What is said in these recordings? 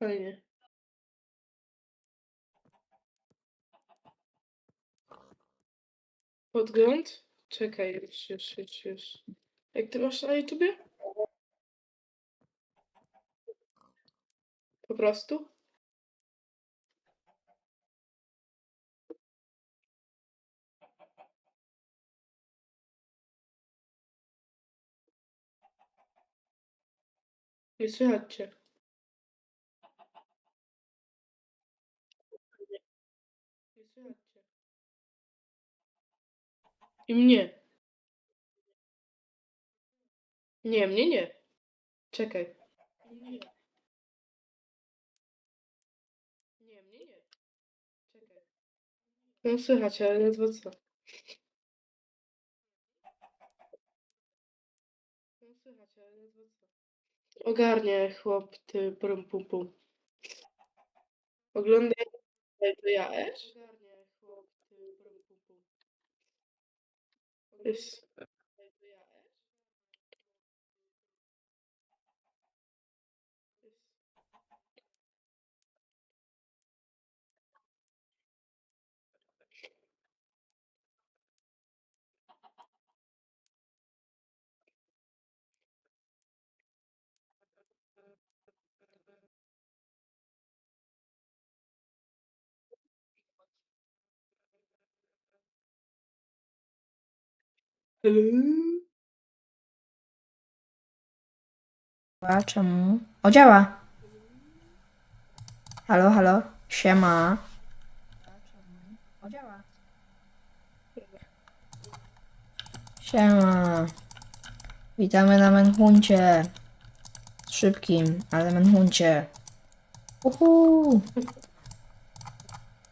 Fajnie. Podgląd? Czekaj, już, już, już, już. Jak ty masz na YouTubie? Po prostu? Nie słychać cię. I mnie. Nie, mnie nie. Czekaj. Nie. Nie, mnie nie. Czekaj. No słychać, ale ledwo co. No słychać, ale ledwo co. Ogarnie chłop, ty brum pum pum. Oglądaj to ja też? Ogarnie chłop, ty brum pum pum. Jest. A czemu? O, działa. Halo, halo. Siema. Siema. Witamy na Menhuncie. Szybkim, ale Menhuncie. Uhu.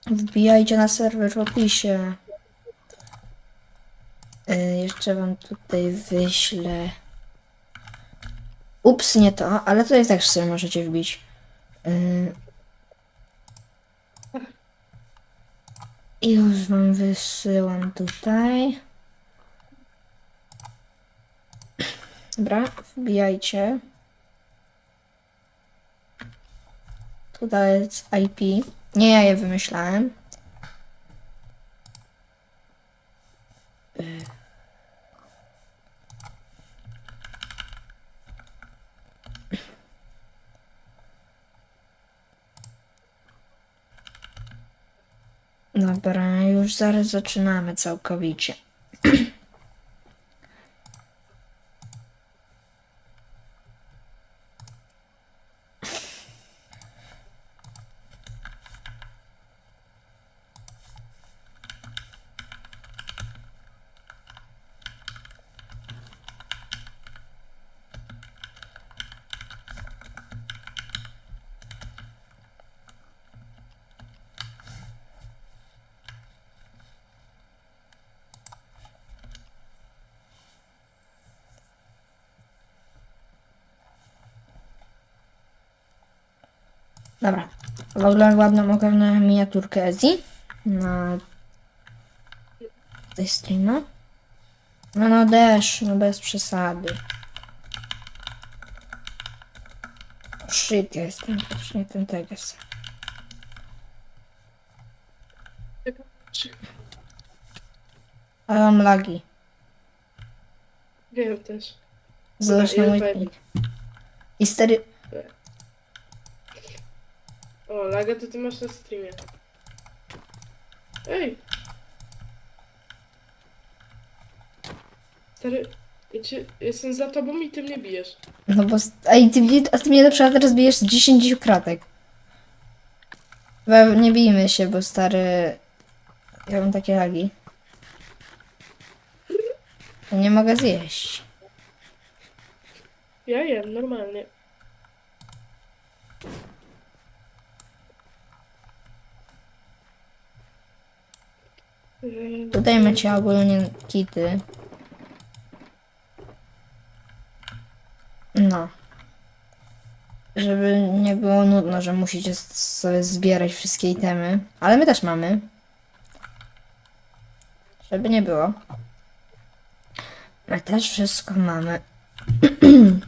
Wbijajcie na serwer w opisie. Y, jeszcze wam tutaj wyślę. Ups, nie to, ale tutaj też sobie możecie wbić. I Już wam wysyłam tutaj. Dobra, wbijajcie. Tutaj jest IP. Nie ja je wymyślałem. Dobra, już zaraz zaczynamy całkowicie. Dobra. W ogóle ładną ogarnąłem miniaturkę Ezi na tej streama. No no deszcz, no bez przesady. Shit, ja jestem nie ten teges. Ale mam lagi. Wiem też. Jest ping. I stary... O, laga to ty masz na streamie. Ej! Stary, ja cię, jestem za tobą i ty mnie bijesz. No bo... Ej, ty, a ty mnie na przykład teraz bijesz z 10 kratek. We- Nie bijmy się, bo stary... Ja mam takie lagi. Ja nie mogę zjeść. Ja jem, normalnie. Tutaj macie ogólnie kity. No. Żeby nie było nudno, że musicie sobie zbierać wszystkie itemy. Ale my też mamy. Żeby nie było. My też wszystko mamy.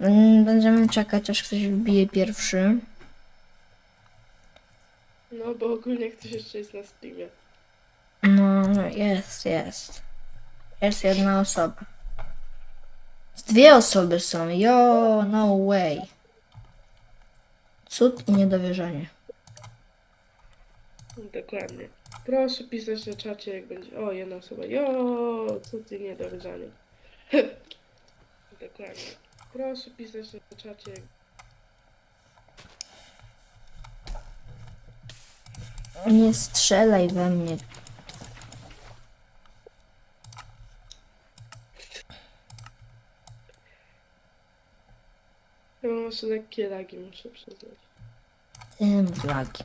Mm, Będziemy czekać, aż ktoś wbije pierwszy. No, bo ogólnie ktoś jeszcze jest na streamie. Jest, jest. Jest jedna osoba. Dwie osoby są. Yo, no way. Cud i niedowierzanie. Dokładnie. Proszę pisać na czacie, jak będzie. O, jedna osoba. Jo, co ty niedowierzanie. Dokładnie. Proszę pisać na czacie. jak- Nie strzelaj we mnie. Mam jeszcze lekkie lagi, muszę przyznać. Tym flagi.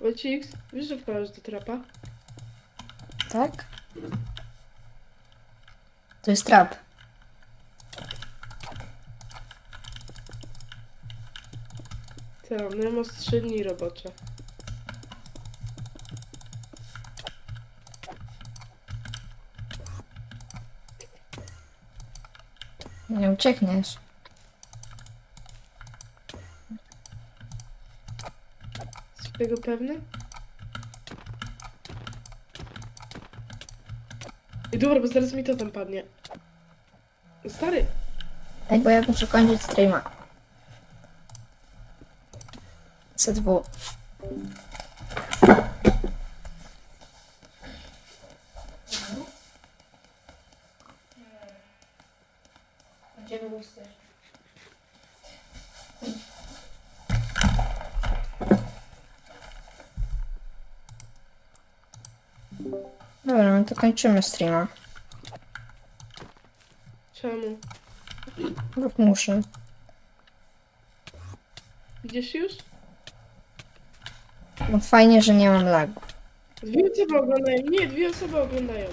Wojcik, wiesz, że wpadasz do trapa? Tak? To jest trap. Co, no ja mam trzy dni robocze. Nie uciekniesz. Jesteś tego pewny? I dobra, bo zaraz mi to tam padnie. Stary, Ej, bo ja muszę kończyć streama. ZW. Dobra, no to kończymy streama. czemu? Lub muszę. Idziesz już? No fajnie, że nie mam lagów. Dwie osoby oglądają. Nie, dwie osoby oglądają.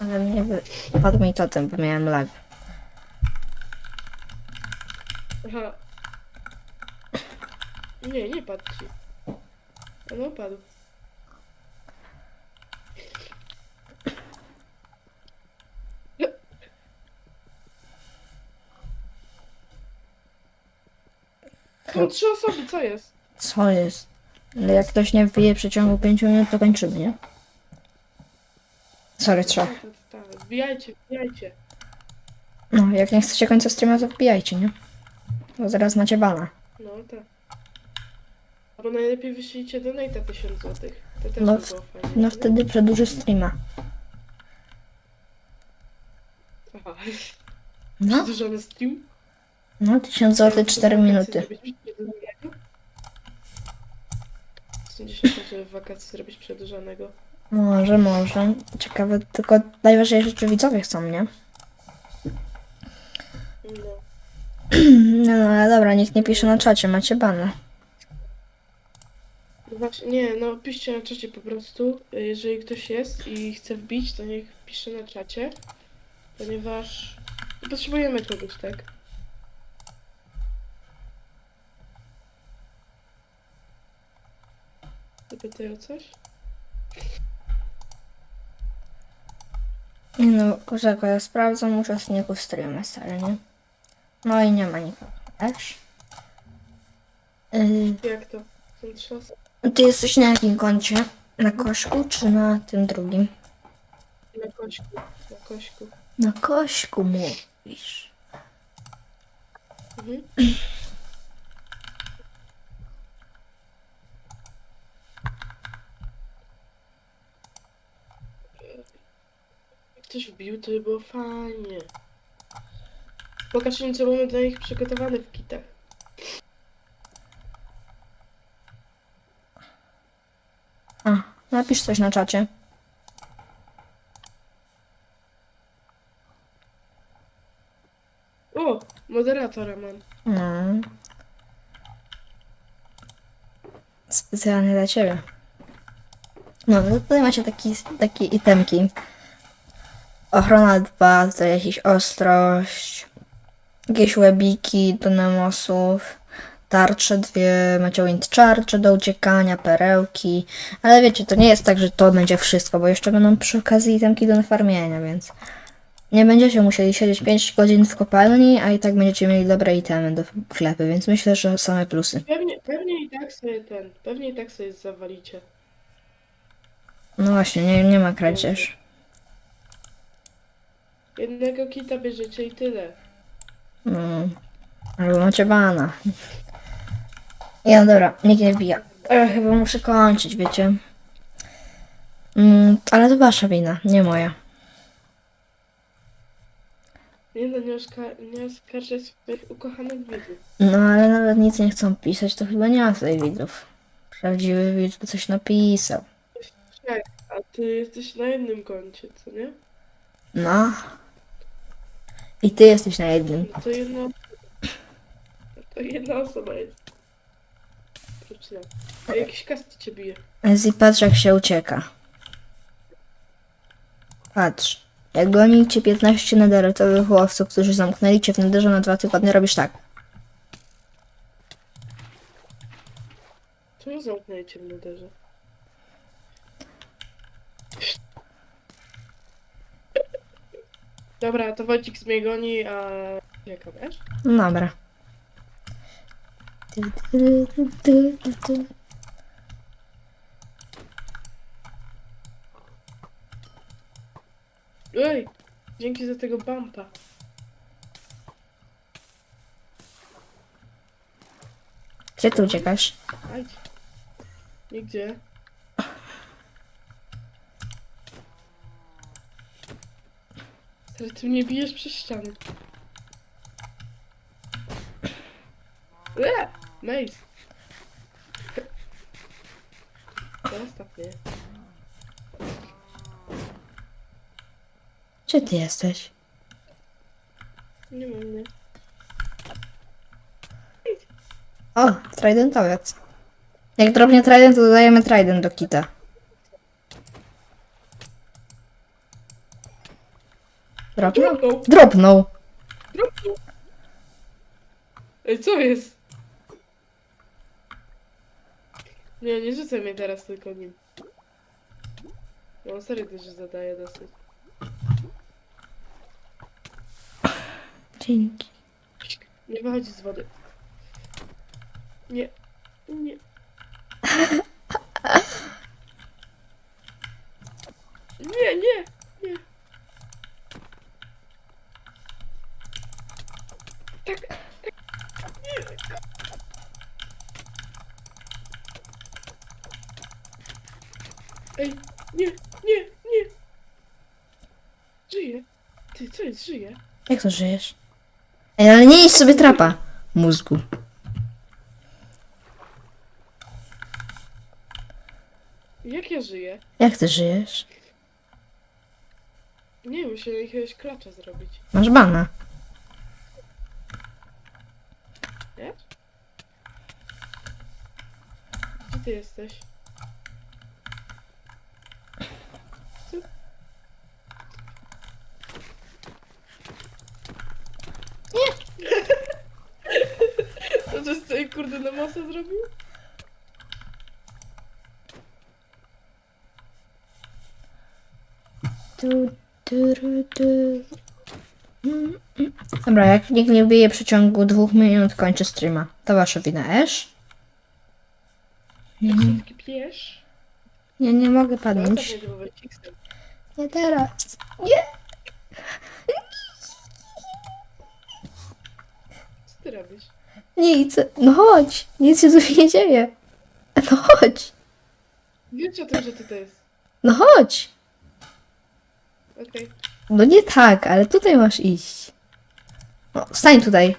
Ale mnie wypadł mi totem, bo miałem lag. Aha. Nie, nie padł ci. A No padł. Są trzy osoby, co jest? Co jest? Ale jak ktoś nie wbije w przeciągu 5 minut, to kończymy, nie? Sorry, trzech. Tak, tak, tak. Wbijajcie, wbijajcie. No, jak nie chcecie końca streama, to wbijajcie, nie? Bo zaraz macie bana. No tak. Albo najlepiej wyślijcie donate'a 1000 złotych. To też No by w- było fajnie. No nie? wtedy przedłuży streama. Aha. No, Przedłużony stream? No 1000 zł 4 Wakacje minuty. 50 żeby w wakacje zrobić przedłużonego. Może, może. Ciekawe, tylko najważniejsze, czy widzowie chcą, nie? No. No, no ale dobra, nikt nie pisze na czacie, macie bana. No Właśnie, nie, no piszcie na czacie po prostu. Jeżeli ktoś jest i chce wbić, to niech pisze na czacie. Ponieważ potrzebujemy kogoś, tak? Zapytaj o coś? Nie no, czego ja sprawdzam uczestników streama, stary, nie? No i nie ma nikogo, też. Yy, Jak to? Są trzy osoby. ty jesteś na jakim koncie? Na koszku czy na tym drugim? Na kośku. Na kośku. Na kośku mówisz. Mhm. Ktoś wbił, to by było fajnie. Pokaż im, co mamy dla nich przygotowane w kitach. A, napisz coś na czacie. O! Moderatora mam. No. Specjalnie dla ciebie. No, no tutaj macie taki, takie itemki. Ochrona 2, to jakiś ostrość. Jakieś łebiki do nemosów. Tarcze dwie, macie wind charge do uciekania, perełki. Ale wiecie, to nie jest tak, że to będzie wszystko, bo jeszcze będą przy okazji itemki do nafarmienia, więc... Nie będziecie musieli siedzieć 5 godzin w kopalni, a i tak będziecie mieli dobre itemy do klepy, więc myślę, że same plusy. Pewnie, pewnie i tak sobie ten, pewnie i tak sobie zawalicie. No właśnie, nie, nie ma kradzież. Jednego kita bierzecie i tyle. No. Albo macie bana. Ja, dobra, nikt nie wbija. Ja chyba muszę kończyć, wiecie. Mm, ale to wasza wina, nie moja. Nie no, nie, oszka- nie oskarżaj swoich ukochanych widzów. No ale nawet nic nie chcą pisać, to chyba nie ma tutaj widzów. Prawdziwy widz by coś napisał. Tak, a ty jesteś na jednym koncie, co nie? No. I ty jesteś na jednym. No to jedna. To jedna osoba jest. Oprócz nas. A jakiś kast cię bije. Ezji, patrz jak się ucieka. Patrz. Jak goni cię 15 nederytowych łowców, którzy zamknęli cię w nederze na dwa tygodnie, robisz tak. Czemu zamknęli cię w nederze? Dobra, to Wojcik mnie goni, a... Jaka wiesz? No Dobra. Ty. Ej! Dzięki za tego bumpa. Gdzie ty uciekasz? Ajdź. Nigdzie. Stary, ty mnie bijesz przez ścianę. Eee! Mace! Zostaw mnie. Gdzie ty jesteś? Nie mam mnie. O, tridentowiec. Jak drobnie trident, to dodajemy trident do kita. Drobnął. Drobną! Ej, co jest? Nie, nie rzucaj mnie teraz tylko nim. No serio też zadaje dosyć. Dzięki. Nie wychodzi z wody. Nie. Nie, nie, nie. Tak, tak. Nie. Ej, nie, nie, nie. Żyje. Żyje? Jak to żyjesz? Ej, ale nie idź sobie trapa. Mózgu. Jak ja żyję? Jak ty żyjesz? Nie wiem, muszę jakiegoś klacza zrobić. Masz bana. Wiesz? Gdzie ty jesteś? Co? Nie! To że sobie kurde na masę zrobił? Tu, tu, ru, tu. Mm, mm. Dobra, jak nikt nie wbije w przeciągu dwóch minut, kończę streama. To wasza wina, Esz? Nie, nie, mogę padnąć. Nie teraz. Nie. Co ty robisz? Nic. No chodź. Nic się tu nie dzieje. No chodź. Wiecie o tym, że ty to jest. No chodź. Okej. No nie tak, ale tutaj masz iść. No, stań tutaj.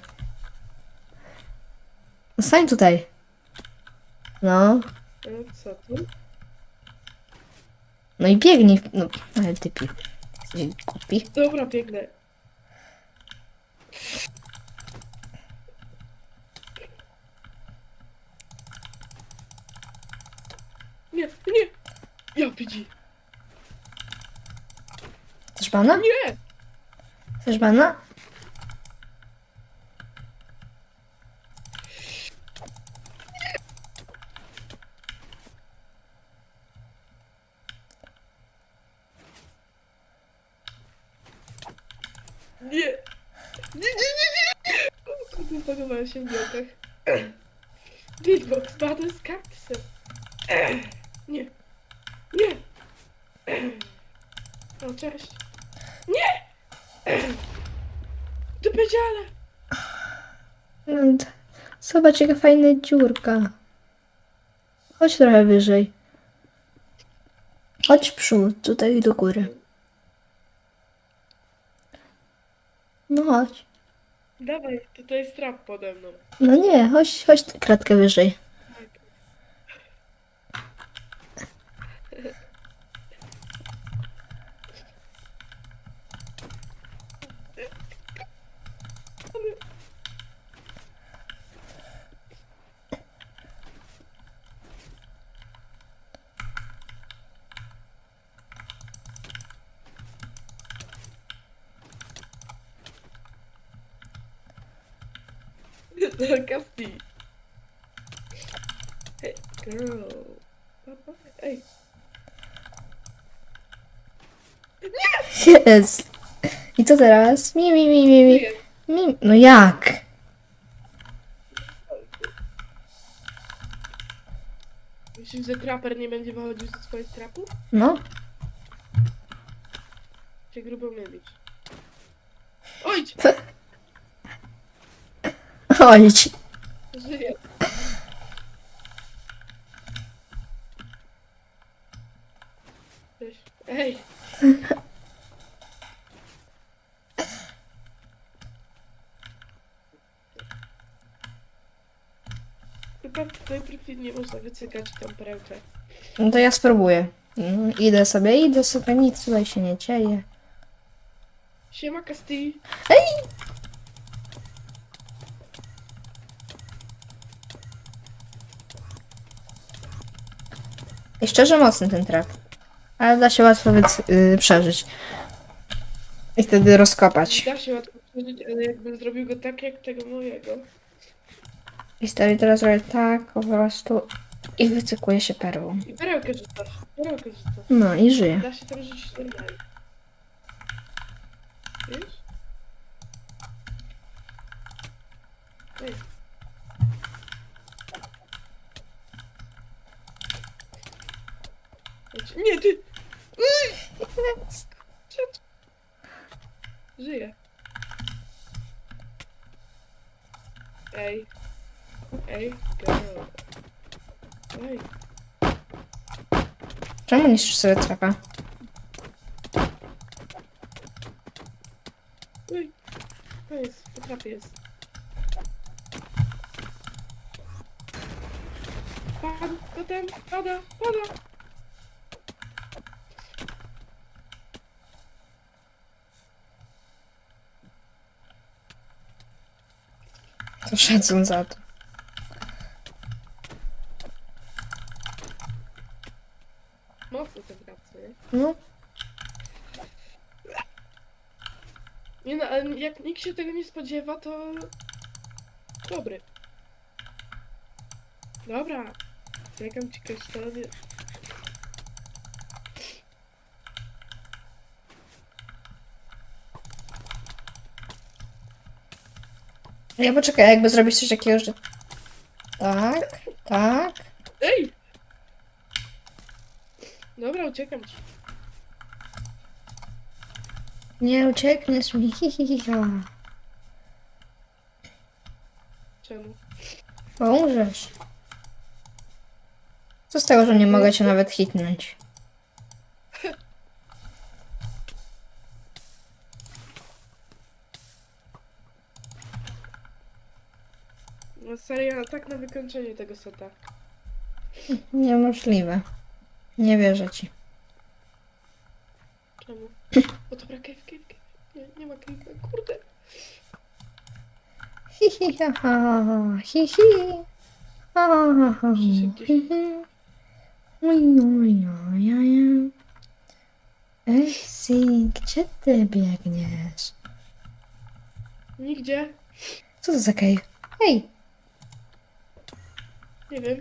No, stań tutaj. No. Okay. Co tu? No i biegnij. No, ale ty pi. Jesteś głupi. Dobra, biegnę. Nie, nie! Ja widzi. Chcesz bana? Nie! Chcesz bana? Się w blokach. Beatbox, battle z kaktusem. Nie. Nie. O, cześć. Nie! Ty powiedziała! No, t- Zobacz, jaka fajna dziurka. Chodź trochę wyżej. Chodź przód, tutaj do góry. No chodź. Dawaj, to, to jest trap pode mną. No nie, chodź, chodź kratkę wyżej. Kasti. Hey, girl. Papa, Ej, Jest. I co teraz? Mi, mi, mi, mi, mi. mi. No jak? Myślisz, że traper nie będzie wychodził ze swoich trapów? No. Cię grubo mylić. Ojdź! Chodź. Żyję. Ej! Profil nie można wycykać tą perełkę. No to ja spróbuję. Mm, Idę sobie, idę sobie, nic tutaj się nie dzieje. Siema Casti. I szczerze mocny ten trap. Ale da się łatwo wyc- y, przeżyć. I wtedy rozkopać. Da się łatwo przeżyć, ale jakbym zrobił go tak jak tego mojego. I stary teraz robię tak po prostu i wycykuje się perłą. I perełkę rzucasz. Perełkę rzucasz. No i żyje. Da się tam rzucić normalnie. Ej. Nie, ty! Ej! Żyję. Ej. Ej, girl. Ej. Czemu niszczysz sobie trapa? Ej. To jest, po trapie jest. Padł, potem pada, pada. To szacun za to. Mocno ten trap, co nie? No, Nie no, ale jak nikt się tego nie spodziewa, to... Dobry. Dobra. Czekam ci kasztanie. ja poczekaj, jakby zrobić coś takiego, że... Tak, tak. Ej! Dobra, uciekam ci. Nie uciekniesz mi, hi, hi, hi, ha. Czemu? Bo umrzesz. Co z tego, że nie mogę cię nawet hitnąć? No serio, tak na wykończenie tego seta. Niemożliwe. Nie wierzę ci. Czemu? O dobra, cave, cave, cave. Nie, nie ma cave, kurde. Hi, hi, ha, ha, ha, hi, hi. Ha, ha, ha, gdzieś. hi, hi. Oj, oj, oj, oj. Ej, si, gdzie ty biegniesz? Nigdzie. Co to za cave? Ej, Nie wiem.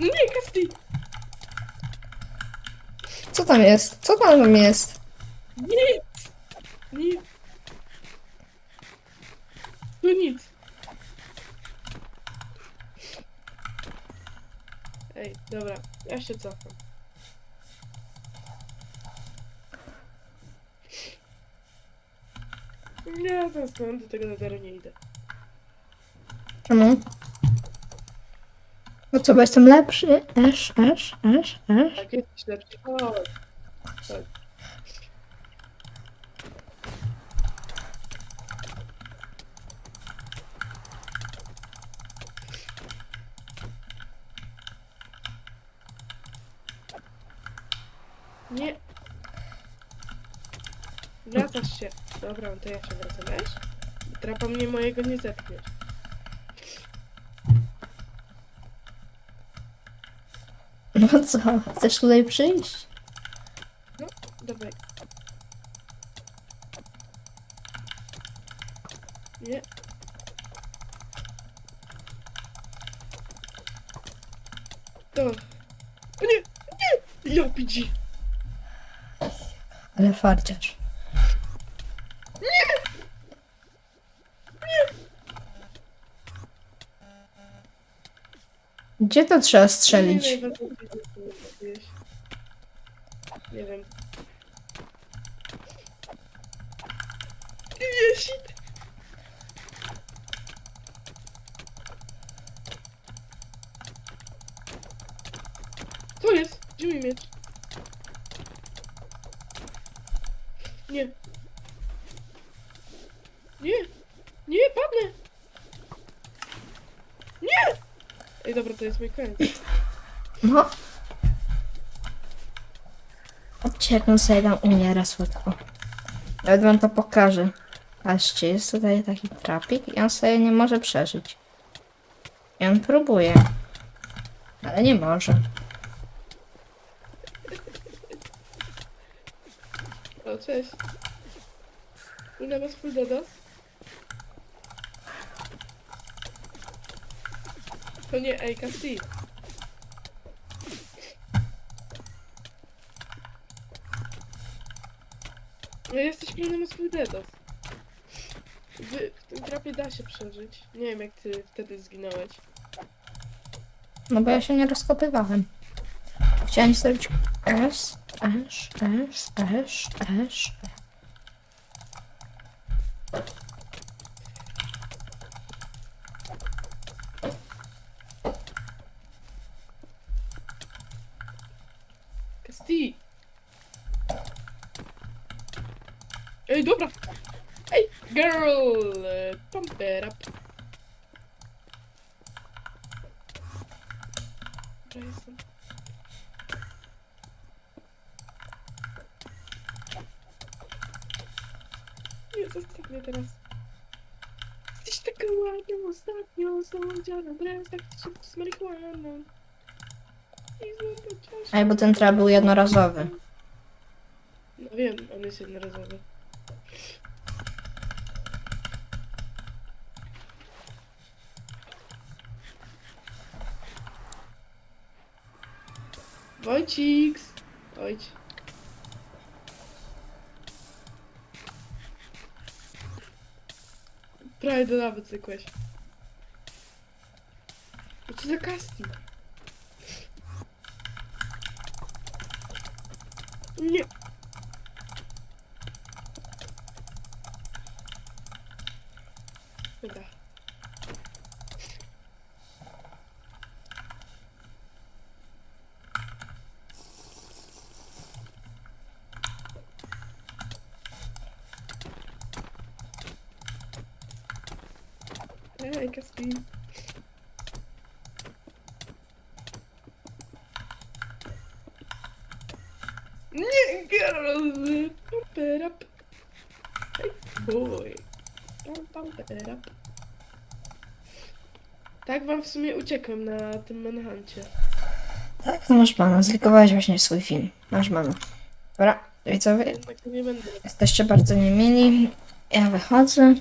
No nie, Kasti! Co tam jest? Co tam jest? Nic! Nic! No nic. Ej, dobra, ja się cofam. Nie, to stąd do tego nadaru nie idę. No co, bo jestem lepszy? Esz, esz, esz, esz. Tak, jesteś lepszy. Chodź. Chodź. Nie. Wracasz się. Dobra, to ja się wracam, wiesz? Trapa mnie mojego nie zepchniesz. No co, chcesz tutaj przyjść? Dawaj. Nie. To. O nie! Nie! Ja pidzi! Ale farciarz. Gdzie to trzeba strzelić? Nie, wiem, shit! Co jest? Gdzie mój miecz? Nie. Nie! Nie, padnę! Nie! Ej, dobra, to jest mój koniec. No. On sobie tam umiera słodko. Nawet wam to pokażę. Patrzcie, jest tutaj taki trapik i on sobie nie może przeżyć. I on próbuje. Ale nie może. O, cześć. Ile ma swój dodos? To nie Casti. No jesteś pewny ma swój dedos. W tym trapie da się przeżyć. Nie wiem jak ty wtedy zginąłeś. No bo ja się nie rozkopywałem. Chciałem zrobić S, S, S, S, S. Casti! Ej, dobra! Ej, girl! e, Pump it up. Dobra, jestem. Nie, zostaw mnie teraz. Jesteś taka ładna ostatnio, słodziana, teraz tak szybko z marihuaną. I złota czaszka. Ej, bo ten trap był jednorazowy. No wiem, on jest jednorazowy. Wojciks! Ojć. Prawie do lawy cykłeś. No co za casting? Nie! Dobra. Ej, Kaspin. Nie, girl! Pump it up. Hey, boy. Pump, pump it up. Tak wam w sumie uciekłem na tym manhuncie. Tak, to masz mana. Zlikowałeś właśnie swój film. Masz mana. Dobra, widzowie, Jednak nie będę jesteście bardzo niemili. Ja wychodzę.